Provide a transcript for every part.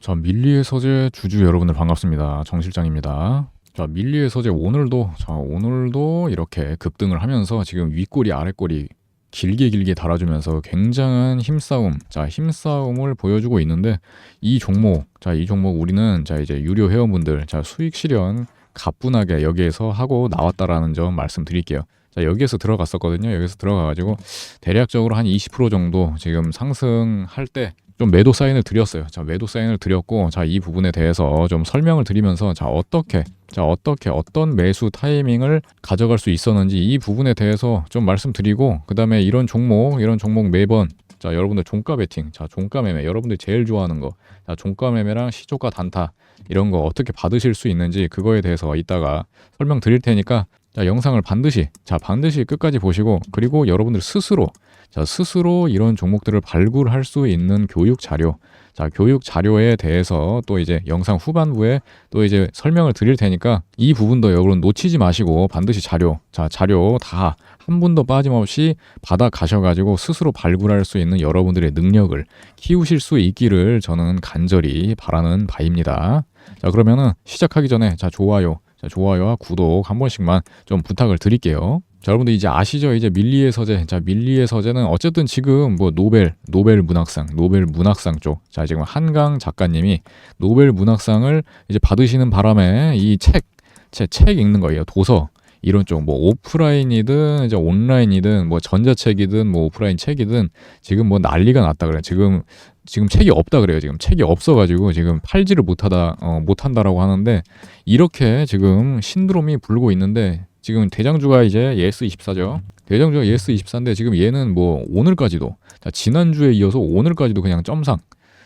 자, 밀리의 서재 주주 여러분들 반갑습니다. 정 실장입니다. 자, 밀리의 서재 오늘도 자, 오늘도 이렇게 급등을 하면서 지금 윗꼬리 아랫꼬리 길게 길게 달아주면서 굉장한 힘싸움, 자, 힘싸움을 보여주고 있는데 이 종목, 자, 이 종목 우리는 자, 이제 유료 회원분들, 자, 수익 실현 가뿐하게 여기에서 하고 나왔다라는 점 말씀드릴게요. 자, 여기에서 들어갔었거든요. 여기서 들어가가지고 대략적으로 한 20% 정도 지금 상승할 때 좀 매도 사인을 드렸어요. 자, 매도 사인을 드렸고, 자, 이 부분에 대해서 좀 설명을 드리면서, 자, 어떻게, 자, 어떻게, 어떤 매수 타이밍을 가져갈 수 있었는지 이 부분에 대해서 좀 말씀드리고, 그 다음에 이런 종목, 이런 종목 매번, 자, 여러분들 종가 베팅, 자, 종가 매매, 여러분들 제일 좋아하는 거, 자, 종가 매매랑 시초가 단타, 이런 거 어떻게 받으실 수 있는지 그거에 대해서 이따가 설명 드릴 테니까 자, 영상을 반드시 자, 반드시 끝까지 보시고 그리고 여러분들 스스로 자, 스스로 이런 종목들을 발굴할 수 있는 교육 자료 자, 교육 자료에 대해서 또 이제 영상 후반부에 또 이제 설명을 드릴 테니까 이 부분도 여러분 놓치지 마시고 반드시 자료 자, 자료 다 한 분도 빠짐없이 받아 가셔가지고 스스로 발굴할 수 있는 여러분들의 능력을 키우실 수 있기를 저는 간절히 바라는 바입니다. 자, 그러면은 시작하기 전에 자, 좋아요, 자, 좋아요와 구독 한 번씩만 좀 부탁을 드릴게요. 자, 여러분들 이제 아시죠? 이제 밀리의 서재. 자, 밀리의 서재는 어쨌든 지금 뭐 노벨, 노벨 문학상, 노벨 문학상 쪽. 자, 지금 한강 작가님이 노벨 문학상을 이제 받으시는 바람에 이 책, 제 책 읽는 거예요. 도서. 이런 쪽 뭐 오프라인이든 이제 온라인이든 뭐 전자책이든 뭐 오프라인 책이든 지금 뭐 난리가 났다 그래. 지금 지금 책이 없다 그래요. 지금 책이 없어가지고 지금 팔지를 못하다 어, 못한다라고 하는데 이렇게 지금 신드롬이 불고 있는데 지금 대장주가 이제 예스 24죠. 대장주가 예스 24인데 지금 얘는 뭐 오늘까지도 자, 지난주에 이어서 오늘까지도 그냥 점상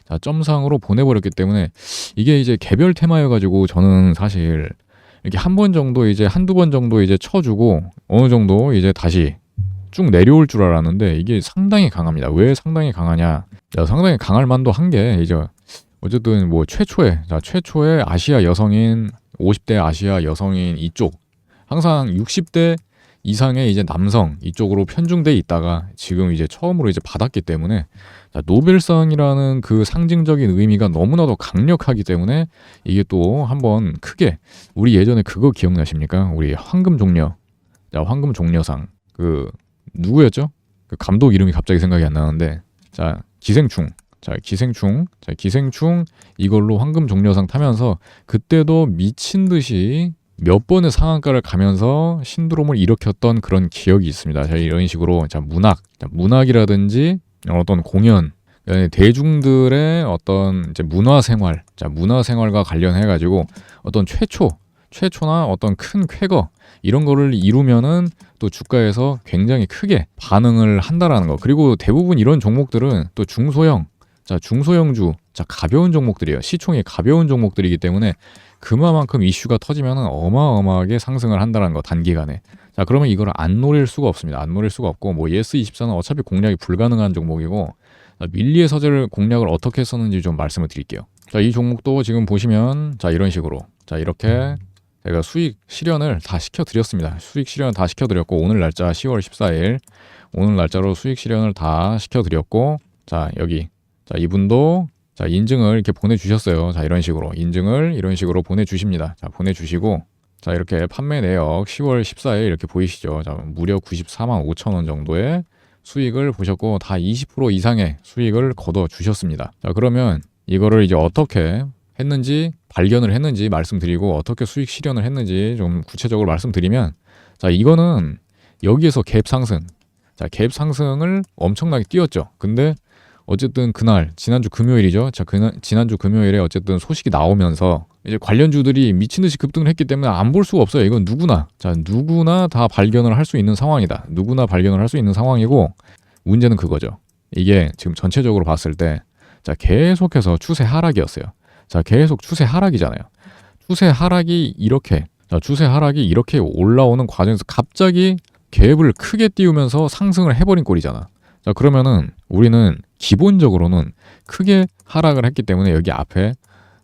자, 점상으로 보내버렸기 때문에 이게 이제 개별 테마여가지고 저는 사실 이렇게 한 번 정도 이제 한두 번 정도 이제 쳐주고 어느 정도 이제 다시 쭉 내려올 줄 알았는데 이게 상당히 강합니다. 왜 상당히 강하냐? 자, 상당히 강할 만도 한 게 이제 어쨌든 뭐 최초의 자, 최초의 아시아 여성인 50대 아시아 여성인 이쪽 항상 60대 이상의 이제 남성 이쪽으로 편중돼 있다가 지금 이제 처음으로 이제 받았기 때문에 자, 노벨상이라는 그 상징적인 의미가 너무나도 강력하기 때문에 이게 또 한번 크게 우리 예전에 그거 기억나십니까? 우리 황금 종려 자 황금 종려상 그 누구였죠? 그 감독 이름이 갑자기 생각이 안 나는데 자 기생충. 자 기생충. 자 기생충 이걸로 황금 종려상 타면서 그때도 미친 듯이 몇 번의 상한가를 가면서 신드롬을 일으켰던 그런 기억이 있습니다. 자 이런 식으로 자 문학. 자, 문학이라든지 어떤 공연 대중들의 어떤 문화 생활. 자 문화 생활과 관련해 가지고 어떤 최초 최초나 어떤 큰 쾌거 이런 거를 이루면은 또 주가에서 굉장히 크게 반응을 한다라는 거. 그리고 대부분 이런 종목들은 또 중소형, 자 중소형주, 자 가벼운 종목들이에요. 시총이 가벼운 종목들이기 때문에 그만큼 이슈가 터지면은 어마어마하게 상승을 한다는 거 단기간에. 자 그러면 이걸 안 노릴 수가 없습니다. 안 노릴 수가 없고 뭐 예스 24는 어차피 공략이 불가능한 종목이고 자, 밀리의 서재를 공략을 어떻게 했었는지 좀 말씀을 드릴게요. 자 이 종목도 지금 보시면 자 이런 식으로 자 이렇게 제가 수익 실현을 다 시켜드렸습니다. 수익 실현 다 시켜드렸고 오늘 날짜 10월 14일 오늘 날짜로 수익 실현을 다 시켜드렸고 자 여기 자 이분도 자 인증을 이렇게 보내주셨어요. 자 이런 식으로 인증을 이런 식으로 보내주십니다. 자 보내주시고 자 이렇게 판매 내역 10월 14일 이렇게 보이시죠? 자 무려 94만 5천 원 정도의 수익을 보셨고 다 20% 이상의 수익을 거둬 주셨습니다. 자 그러면 이거를 이제 어떻게 했는지 발견을 했는지 말씀드리고 어떻게 수익 실현을 했는지 좀 구체적으로 말씀드리면 자 이거는 여기에서 갭 상승. 자 갭 상승을 엄청나게 띄웠죠. 근데 어쨌든 그날 지난주 금요일이죠. 자 그날 지난주 금요일에 어쨌든 소식이 나오면서 이제 관련주들이 미친 듯이 급등을 했기 때문에 안 볼 수가 없어요. 이건 누구나. 자 누구나 다 발견을 할 수 있는 상황이다. 누구나 발견을 할 수 있는 상황이고 문제는 그거죠. 이게 지금 전체적으로 봤을 때 자 계속해서 추세 하락이었어요 자, 계속 추세 하락이잖아요. 추세 하락이 이렇게, 자, 추세 하락이 이렇게 올라오는 과정에서 갑자기 갭을 크게 띄우면서 상승을 해버린 꼴이잖아. 자, 그러면은 우리는 기본적으로는 크게 하락을 했기 때문에 여기 앞에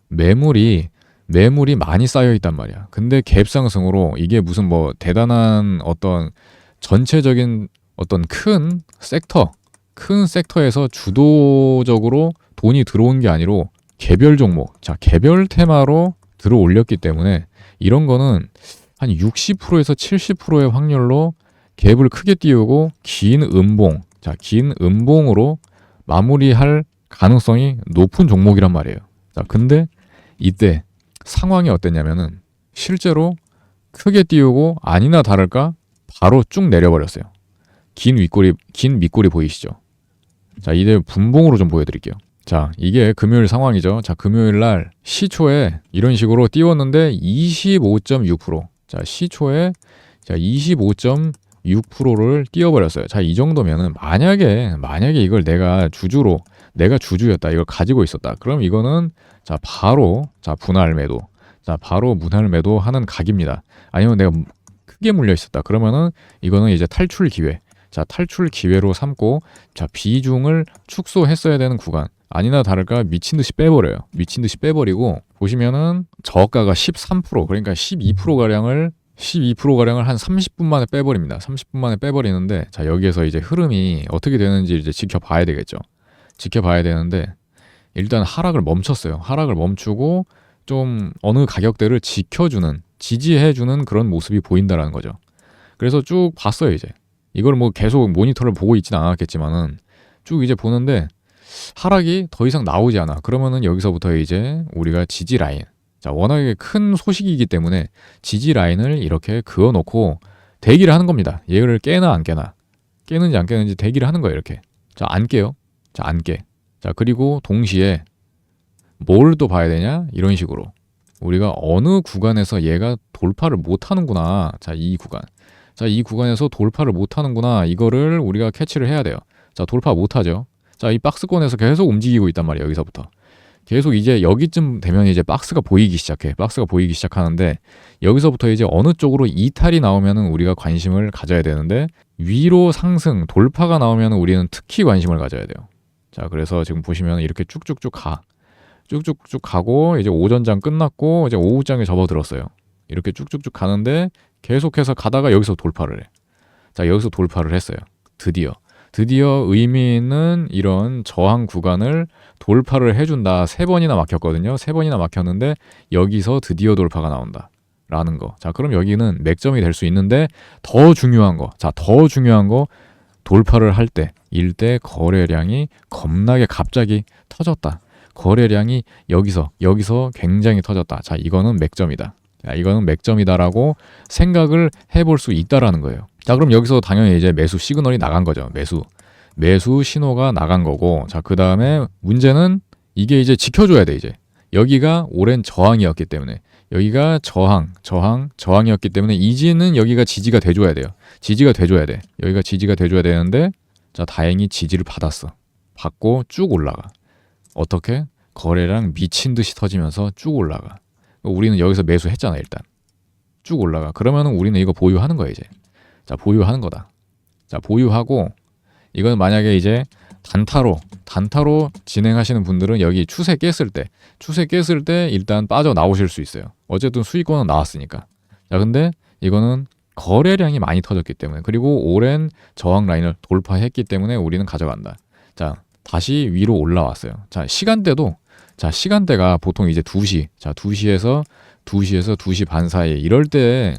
매물이 매물이 많이 쌓여 있단 말이야. 근데 갭 상승으로 이게 무슨 뭐 대단한 어떤 전체적인 어떤 큰 섹터, 큰 섹터에서 주도적으로 돈이 들어온 게 아니로 개별 종목, 자 개별 테마로 들어 올렸기 때문에 이런 거는 한 60%에서 70%의 확률로 갭을 크게 띄우고 긴 음봉, 자 긴 음봉으로 마무리할 가능성이 높은 종목이란 말이에요. 자 근데 이때 상황이 어땠냐면은 실제로 크게 띄우고 아니나 다를까 바로 쭉 내려버렸어요. 긴 윗꼬리, 긴 밑꼬리 보이시죠? 자, 이제 분봉으로 좀 보여드릴게요. 자, 이게 금요일 상황이죠. 자, 금요일 날 시초에 이런 식으로 띄웠는데 25.6%. 자, 시초에 자, 25.6%를 띄워버렸어요. 자, 이 정도면은 만약에, 만약에 이걸 내가 주주로, 내가 주주였다. 이걸 가지고 있었다. 그럼 이거는 자, 바로, 자, 분할 매도. 자, 바로 분할 매도 하는 각입니다. 아니면 내가 크게 물려 있었다. 그러면은 이거는 이제 탈출 기회. 자, 탈출 기회로 삼고 자, 비중을 축소했어야 되는 구간. 아니나 다를까 미친 듯이 빼버려요. 미친 듯이 빼버리고 보시면은 저가가 13% 그러니까 12% 가량을 12% 가량을 한 30분 만에 빼버립니다. 30분 만에 빼버리는데 자 여기에서 이제 흐름이 어떻게 되는지 이제 지켜봐야 되겠죠. 지켜봐야 되는데 일단 하락을 멈췄어요. 하락을 멈추고 좀 어느 가격대를 지켜주는 지지해주는 그런 모습이 보인다라는 거죠. 그래서 쭉 봤어요 이제 이걸 뭐 계속 모니터를 보고 있지는 않았겠지만은 쭉 이제 보는데 하락이 더 이상 나오지 않아. 그러면은 여기서부터 이제 우리가 지지 라인. 자, 워낙에 큰 소식이기 때문에 지지 라인을 이렇게 그어 놓고 대기를 하는 겁니다. 얘를 깨나 안 깨나. 깨는지 안 깨는지 대기를 하는 거예요, 이렇게. 자, 안 깨요. 자, 안 깨. 자, 그리고 동시에 뭘 또 봐야 되냐? 이런 식으로. 우리가 어느 구간에서 얘가 돌파를 못 하는구나. 자, 이 구간. 자, 이 구간에서 돌파를 못 하는구나. 이거를 우리가 캐치를 해야 돼요. 자, 돌파 못 하죠. 자, 이 박스권에서 계속 움직이고 있단 말이에요. 여기서부터. 계속 이제 여기쯤 되면 이제 박스가 보이기 시작해. 박스가 보이기 시작하는데 여기서부터 이제 어느 쪽으로 이탈이 나오면은 우리가 관심을 가져야 되는데 위로 상승 돌파가 나오면 우리는 특히 관심을 가져야 돼요. 자, 그래서 지금 보시면 이렇게 쭉쭉쭉 가. 쭉쭉쭉 가고 이제 오전장 끝났고 이제 오후장에 접어들었어요. 이렇게 쭉쭉쭉 가는데 계속해서 가다가 여기서 돌파를 해. 자, 여기서 돌파를 했어요. 드디어. 드디어 의미 있는 이런 저항 구간을 돌파를 해준다. 세 번이나 막혔거든요. 세 번이나 막혔는데 여기서 드디어 돌파가 나온다. 라는 거. 자, 그럼 여기는 맥점이 될 수 있는데 더 중요한 거. 자, 더 중요한 거 돌파를 할 때, 일대 거래량이 겁나게 갑자기 터졌다. 거래량이 여기서 여기서 굉장히 터졌다. 자, 이거는 맥점이다. 자, 이거는 맥점이다라고 생각을 해볼 수 있다라는 거예요. 자, 그럼 여기서 당연히 이제 매수 시그널이 나간 거죠. 매수. 매수 신호가 나간 거고. 자, 그 다음에 문제는 이게 이제 지켜줘야 돼, 이제. 여기가 오랜 저항이었기 때문에. 여기가 저항, 저항, 저항이었기 때문에 이지는 여기가 지지가 돼줘야 돼요. 지지가 돼줘야 돼. 여기가 지지가 돼줘야 되는데, 자, 다행히 지지를 받았어. 받고 쭉 올라가. 어떻게? 거래량 미친 듯이 터지면서 쭉 올라가. 우리는 여기서 매수했잖아, 일단. 쭉 올라가. 그러면은 우리는 이거 보유하는 거야, 이제. 자, 보유하는 거다. 자, 보유하고 이건 만약에 이제 단타로 단타로 진행하시는 분들은 여기 추세 깼을 때 추세 깼을 때 일단 빠져 나오실 수 있어요. 어쨌든 수익권은 나왔으니까. 자, 근데 이거는 거래량이 많이 터졌기 때문에 그리고 오랜 저항 라인을 돌파했기 때문에 우리는 가져간다. 자, 다시 위로 올라왔어요. 자, 시간대도 자, 시간대가 보통 이제 2시. 자, 2시에서 2시에서 2시 반 사이 이럴 때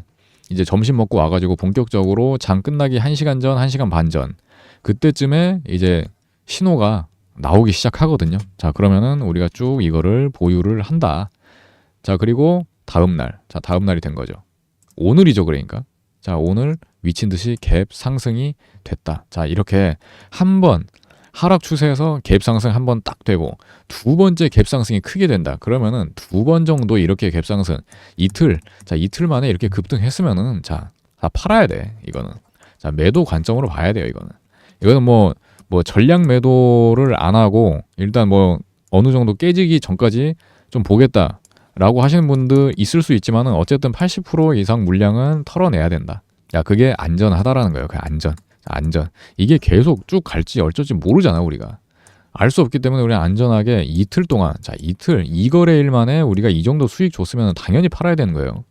이제 점심 먹고 와가지고 본격적으로 장 끝나기 1시간 전, 1시간 반 전. 그때쯤에 이제 신호가 나오기 시작하거든요. 자, 그러면은 우리가 쭉 이거를 보유를 한다. 자, 그리고 다음 날. 자, 다음 날이 된 거죠. 오늘이죠, 그러니까. 자, 오늘 미친 듯이 갭 상승이 됐다. 자, 이렇게 한 번 하락 추세에서 갭 상승 한 번 딱 되고 두 번째 갭 상승이 크게 된다. 그러면은 두 번 정도 이렇게 갭 상승 이틀 자 이틀 만에 이렇게 급등했으면은 자 다 팔아야 돼 이거는 자 매도 관점으로 봐야 돼요 이거는 이거는 뭐뭐 뭐 전량 매도를 안 하고 일단 뭐 어느 정도 깨지기 전까지 좀 보겠다 라고 하시는 분들 있을 수 있지만은 어쨌든 80% 이상 물량은 털어내야 된다. 야 그게 안전하다라는 거예요. 그 안전. 안전. 이게 계속 쭉 갈지 어쩔지 모르잖아, 우리가. 알 수 없기 때문에 우리는 안전하게 이틀 동안, 자, 이틀, 이거래일 만에 우리가 이 정도 수익 줬으면 당연히 팔아야 되는 거예요.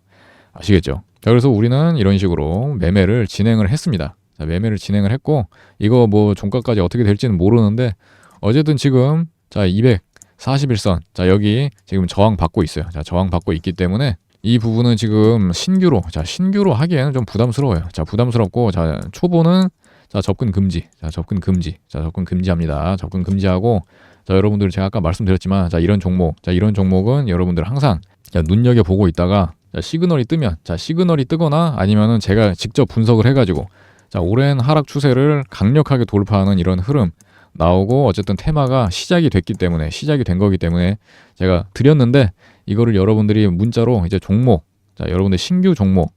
아시겠죠? 자, 그래서 우리는 이런 식으로 매매를 진행을 했습니다. 자, 매매를 진행을 했고, 이거 뭐 종가까지 어떻게 될지는 모르는데, 어쨌든 지금, 자, 200, 41선. 자, 여기 지금 저항 받고 있어요. 자, 저항 받고 있기 때문에 이 부분은 지금 신규로 자, 신규로 하기에는 좀 부담스러워요. 자, 부담스럽고 자, 초보는 자, 접근 금지. 자, 접근 금지. 자, 접근 금지합니다. 접근 금지하고 자, 여러분들 제가 아까 말씀드렸지만 자, 이런 종목. 자, 이런 종목은 여러분들 항상 자, 눈여겨 보고 있다가 자, 시그널이 뜨면 자, 시그널이 뜨거나 아니면은 제가 직접 분석을 해 가지고 자, 오랜 하락 추세를 강력하게 돌파하는 이런 흐름 나오고 어쨌든 테마가 시작이 됐기 때문에 시작이 된 거기 때문에 제가 드렸는데 이거를 여러분들이 문자로 이제 종목 자 여러분들 신규 종목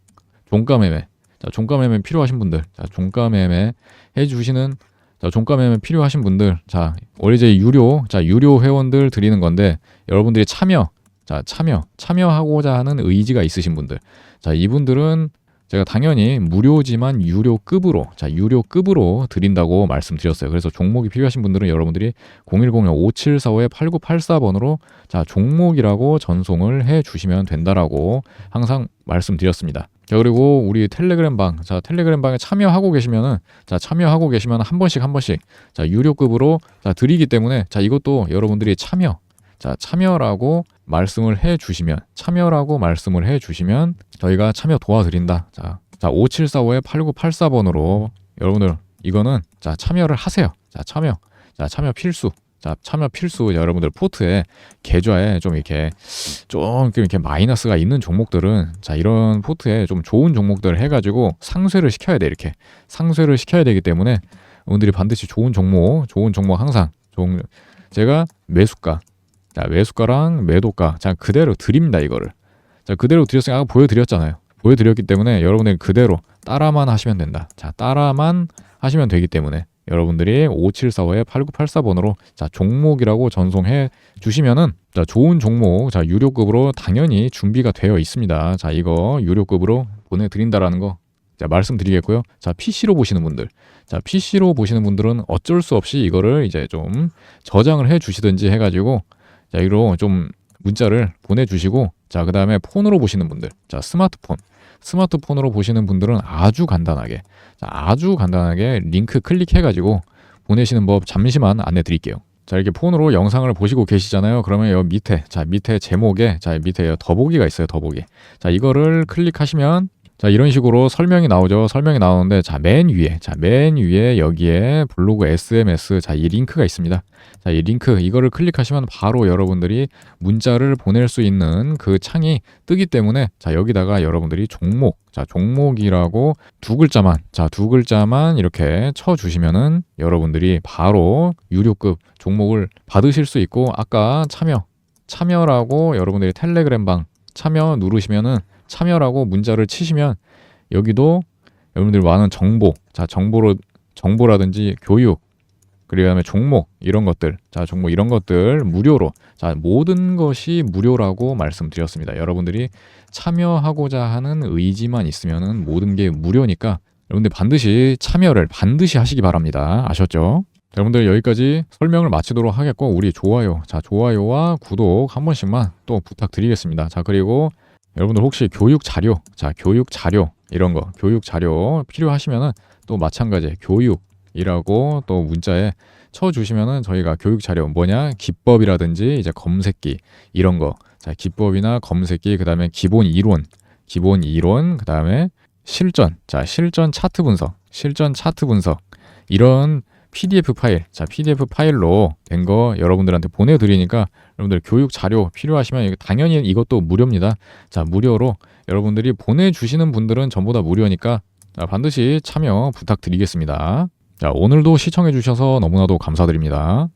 종가 매매 자 종가 매매 필요하신 분들 자 종가 매매 해 주시는 자 종가 매매 필요하신 분들 자 원래 이제 유료 자 유료 회원들 드리는 건데 여러분들이 참여 자 참여 참여하고자 하는 의지가 있으신 분들 자 이분들은 제가 당연히 무료지만 유료급으로 자 유료급으로 드린다고 말씀드렸어요. 그래서 종목이 필요하신 분들은 여러분들이 010-5745-8984번으로 자 종목이라고 전송을 해 주시면 된다라고 항상 말씀드렸습니다. 자 그리고 우리 텔레그램 방, 자 텔레그램 방에 참여하고 계시면은 자 참여하고 계시면 한 번씩 한 번씩 자 유료급으로 자 드리기 때문에 자 이것도 여러분들이 참여 자 참여라고 말씀을 해 주시면 참여라고 말씀을 해 주시면 저희가 참여 도와드린다. 자, 자 5745에 8984번으로 여러분들 이거는 자 참여를 하세요. 자 참여. 자 참여 필수. 자 참여 필수 여러분들 포트에 계좌에 좀 이렇게 좀 이렇게 마이너스가 있는 종목들은 자 이런 포트에 좀 좋은 종목들을 해 가지고 상쇄를 시켜야 돼 이렇게. 상쇄를 시켜야 되기 때문에 여러분들이 반드시 좋은 종목 좋은 종목 항상 좋은 제가 매수가 자 매수가랑 매도가 자 그대로 드립니다 이거를. 자 그대로 드렸으니까 아까 보여 드렸잖아요. 보여 드렸기 때문에 여러분들 그대로 따라만 하시면 된다. 자 따라만 하시면 되기 때문에 여러분들이 5745에 8984번으로 자 종목이라고 전송해 주시면은 자 좋은 종목 자 유료급으로 당연히 준비가 되어 있습니다. 자 이거 유료급으로 보내드린다라는 거 자 말씀드리겠고요. 자 PC로 보시는 분들. 자 PC로 보시는 분들은 어쩔 수 없이 이거를 이제 좀 저장을 해 주시든지 해가지고 자 이로 좀 문자를 보내주시고 자 그 다음에 폰으로 보시는 분들. 자 스마트폰 스마트폰으로 보시는 분들은 아주 간단하게 자, 아주 간단하게 링크 클릭해가지고 보내시는 법 잠시만 안내 드릴게요. 자 이렇게 폰으로 영상을 보시고 계시잖아요. 그러면 여 밑에 자 밑에 제목에 자 밑에 더보기가 있어요. 더보기. 자 이거를 클릭하시면 자 이런 식으로 설명이 나오죠. 설명이 나오는데 자 맨 위에 자 맨 위에 여기에 블로그 SMS 자 이 링크가 있습니다. 자 이 링크 이거를 클릭하시면 바로 여러분들이 문자를 보낼 수 있는 그 창이 뜨기 때문에 자 여기다가 여러분들이 종목 자 종목이라고 두 글자만 자 두 글자만 이렇게 쳐 주시면은 여러분들이 바로 유료급 종목을 받으실 수 있고 아까 참여 참여라고 여러분들이 텔레그램 방 참여 누르시면은 참여라고 문자를 치시면 여기도 여러분들이 많은 정보 자 정보로 정보라든지 교육 그리고 다음에 종목 이런 것들 자 종목 이런 것들 무료로 자 모든 것이 무료라고 말씀드렸습니다. 여러분들이 참여하고자 하는 의지만 있으면은 모든 게 무료니까 여러분들 반드시 참여를 반드시 하시기 바랍니다. 아셨죠? 자, 여러분들 여기까지 설명을 마치도록 하겠고 우리 좋아요 자 좋아요와 구독 한 번씩만 또 부탁드리겠습니다. 자 그리고 여러분들 혹시 교육 자료 자 교육 자료 이런 거 교육 자료 필요하시면은 또 마찬가지 교육이라고 또 문자에 쳐 주시면은 저희가 교육 자료 뭐냐 기법이라든지 이제 검색기 이런 거. 자 기법이나 검색기 그다음에 기본 이론 기본 이론 그다음에 실전. 자 실전 차트 분석 실전 차트 분석. 이런 PDF 파일. 자 PDF 파일로 된 거 여러분들한테 보내드리니까 여러분들 교육 자료 필요하시면 당연히 이것도 무료입니다. 자 무료로 여러분들이 보내주시는 분들은 전부 다 무료니까 자, 반드시 참여 부탁드리겠습니다. 자 오늘도 시청해 주셔서 너무나도 감사드립니다